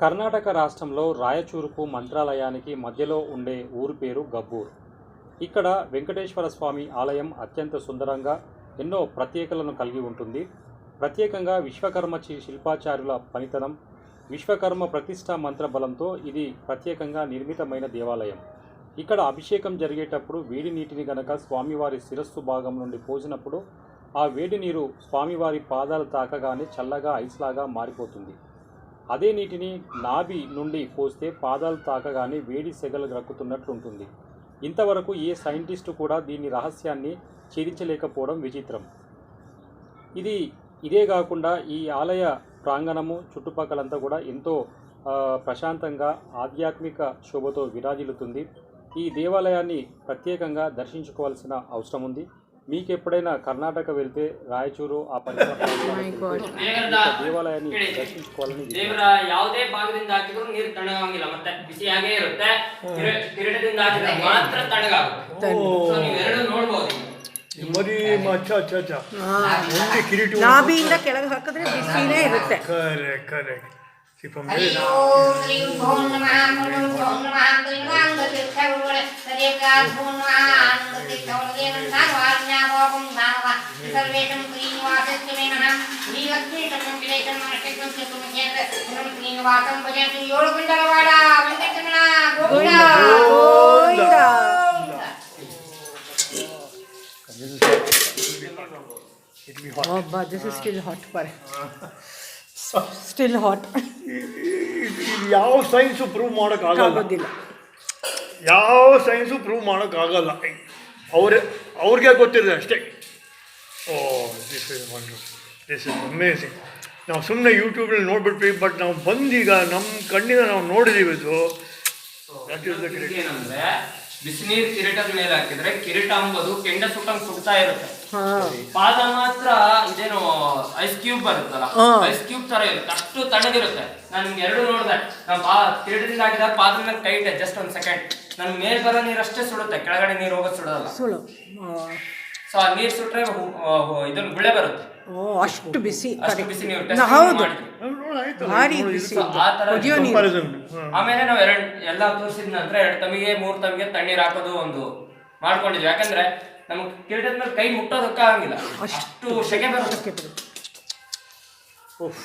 కర్ణాటక రాష్ట్రంలో రాయచూరుకు మంత్రాలయానికి మధ్యలో ఉండే ఊరు పేరు గబ్బూర్. ఇక్కడ వెంకటేశ్వర స్వామి ఆలయం అత్యంత సుందరంగా ఎన్నో ప్రత్యేకలను కలిగి ఉంటుంది. ప్రత్యేకంగా విశ్వకర్మ చి- శిల్పాచార్యుల పనితనం విశ్వకర్మ ప్రతిష్ట మంత్ర బలంతో ఇది ప్రత్యేకంగా నిర్మితమైన దేవాలయం. ఇక్కడ అభిషేకం జరిగేటప్పుడు వేడి నీటిని గనక స్వామివారి శిరస్సు భాగం నుండి పోసినప్పుడు ఆ వేడి నీరు స్వామివారి పాదాలు తాకగానే చల్లగా ఐస్లాగా మారిపోతుంది. అదే నీటిని నాభి నుండి పోస్తే పాదాలు తాకగానే వేడి సెగలు రక్కుతున్నట్లుంటుంది. ఇంతవరకు ఏ సైంటిస్టు కూడా దీని రహస్యాన్ని ఛేదించలేకపోవడం విచిత్రం. ఇది ఇదే కాకుండా ఈ ఆలయ ప్రాంగణము చుట్టుపక్కలంతా కూడా ఎంతో ప్రశాంతంగా ఆధ్యాత్మిక శోభతో విరాజిల్లుతుంది. ఈ దేవాలయాన్ని ప్రత్యేకంగా దర్శించుకోవాల్సిన అవసరం ఉంది మీకు ఎప్పుడైనా కర్ణాటక వెళ్తే రాయచూరు ఆ పరిసర ప్రాంతాలకు వెళ్తే ఈ యొక్క దేవాలయాన్ని దర్శించుకోవాలని విజ్ఞప్తి. ದೇವರ ಯಾವುದೇ ಭಾಗದಿಂದ ಹಾಕಿದ್ರು ನೀರು ತಣ್ಣಗಾಗಿಲ್ಲ ಮತ್ತೆ ಬಿಸಿಯಾಗೇ ಇರುತ್ತೆ ಕಿರೀ- ಕಿರೀಟದಿಂದ ಹಾಕಿದ್ರೆ ಮಾತ್ರ ತಣ್ಣಗಾಗುತ್ತೆ ಸೊ ನೀವು ಎರಡು ನೋಡ್ಬೋದು ಮರಿ ಅಚ್ಚ ಅಚ್ಚ ಅಚ್ಚ ಒಂದೇ ಕಿರೀಟ ನಾಭಿಯಿಂದ ಕೆಳಗೆ ಹಾಕಿದ್ರೆ ಬಿಸಿನೇ ಇರುತ್ತೆ ಕರೆ ಕರೆ ಫ್ರಮ್ ಓಂ ಕ್ಲೀಂ ಓಂ ನಮಃ ಓಂ ಓಂ ನಮಃ ಕ್ಲೀಂ ಆಂಗತಿ ಚೌಳೆ ಸರಿಯಾ ಓಂ ನಮಃ ಆಂಗತಿ ಚೌಳೆ ಸರ್ವಾಜ್ಞಾಪೋಪಂ ಧಾನವ ಸರ್ವೇಷಂ ಕ್ಲೀಂ ವಾಸಸ್ಯ ಮೇ ನಮಃ ಶ್ರೀ ಲಕ್ಷ್ಮೀ ಸಂಕೇತಂ ಅಷ್ಟಕಂ ಚತುರ್ಮುಖೇಂದ್ರ ಓಂ ಕ್ಲೀಂ ವಾಸಂ ಭಜಂತು ಏಳು ಕುಂಡಲವಾಡ ವೆಂಕಟರಮಣ ಗೋವಿಂದ ಗೋವಿಂದ. ಅಬ್ಬಾ this is still hot per still hot ಯಾವ ಸೈನ್ಸು ಪ್ರೂವ್ ಮಾಡೋಕ್ಕಾಗಲ್ಲ ಆಗೋದಿಲ್ಲ ಯಾವ ಸೈನ್ಸು ಪ್ರೂವ್ ಮಾಡೋಕ್ಕಾಗಲ್ಲ ಅವ್ರೆ ಅವ್ರಿಗೆ ಗೊತ್ತಿರೋದು ಅಷ್ಟೇ. ಓ this is wonder this is amazing ನಾವು ಸುಮ್ಮನೆ ಯೂಟ್ಯೂಬಲ್ಲಿ ನೋಡ್ಬಿಟ್ವಿ ಬಟ್ ನಾವು ಬಂದೀಗ ನಮ್ಮ ಕಣ್ಣಿಂದ ನಾವು ನೋಡಿದೀವಿ ಇದು. ದಟ್ ಇಸ್ ದ ಗ್ರೇಟ್ ಬಿಸಿನೀರ್ ಕಿರೀಟದ ಮೇಲೆ ಹಾಕಿದ್ರೆ ಕಿರೀಟ ಅಂಬೋದು ಕೆಂಡ ಸುಟ್ಟಂಗ್ ಸುಡ್ತಾ ಇರುತ್ತೆ. ಪಾದ ಮಾತ್ರ ಇದೇನು ಐಸ್ ಕ್ಯೂಬ್ ಬರುತ್ತಲ್ಲ ಐಸ್ ಕ್ಯೂಬ್ ತರ ಇರುತ್ತೆ. ಅಷ್ಟು ತಣ್ಣಗಿರುತ್ತೆ. ನಾನು ನಿಮ್ಗೆ ಎರಡು ನೋಡಿದೆ. ನಾನು ಪಾ ಕಿರೀಟದಿಂದ ಹಾಕಿದ ಪಾದ ಮೇಲೆ ಕೈ ಜಸ್ಟ್ ಒಂದ್ ಸೆಕೆಂಡ್ ನನ್ ಮೇಲ್ ಬರೋ ನೀರ್ ಅಷ್ಟೇ ಸುಡುತ್ತೆ. ಕೆಳಗಡೆ ನೀರು ಹೋಗೋದು ಸುಡೋಲ್ಲ ಸುಳು ಸೊ ಆ ನೀರ್ ಸುಟ್ರೆ ಇದೊಂದು ಗುಳೆ ಬರುತ್ತೆ. ಓ ಅಷ್ಟು ಬಿಸಿ ಅಷ್ಟು ಬಿಸಿ ನೀವು ಟೆಸ್ಟ್ test ಹೌದು. ಭಾರಿ ಬಿಸಿ ಆ ತರ ಆಮೇಲೆ ನಾವು ಎರಡ್ ಎಲ್ಲ ತೋರಿಸಿದ ನಂತರ ಎರಡು ತಮಗೆ ಮೂರು ತಮಗೆ ತಣ್ಣೀರ್ ಹಾಕೋದು ಒಂದು ಮಾಡ್ಕೊಂಡಿದ್ವಿ. ಯಾಕಂದ್ರೆ ನಮ್ಗೆ ಕಿರೀಟದ ಮೇಲೆ ಕೈ ಮುಟ್ಟೋದಕ್ಕೆ ಆಗಂಗಿಲ್ಲ. ಅಷ್ಟು ಸೆಕೆ ಬರುತ್ತೆ. ಓಹ್.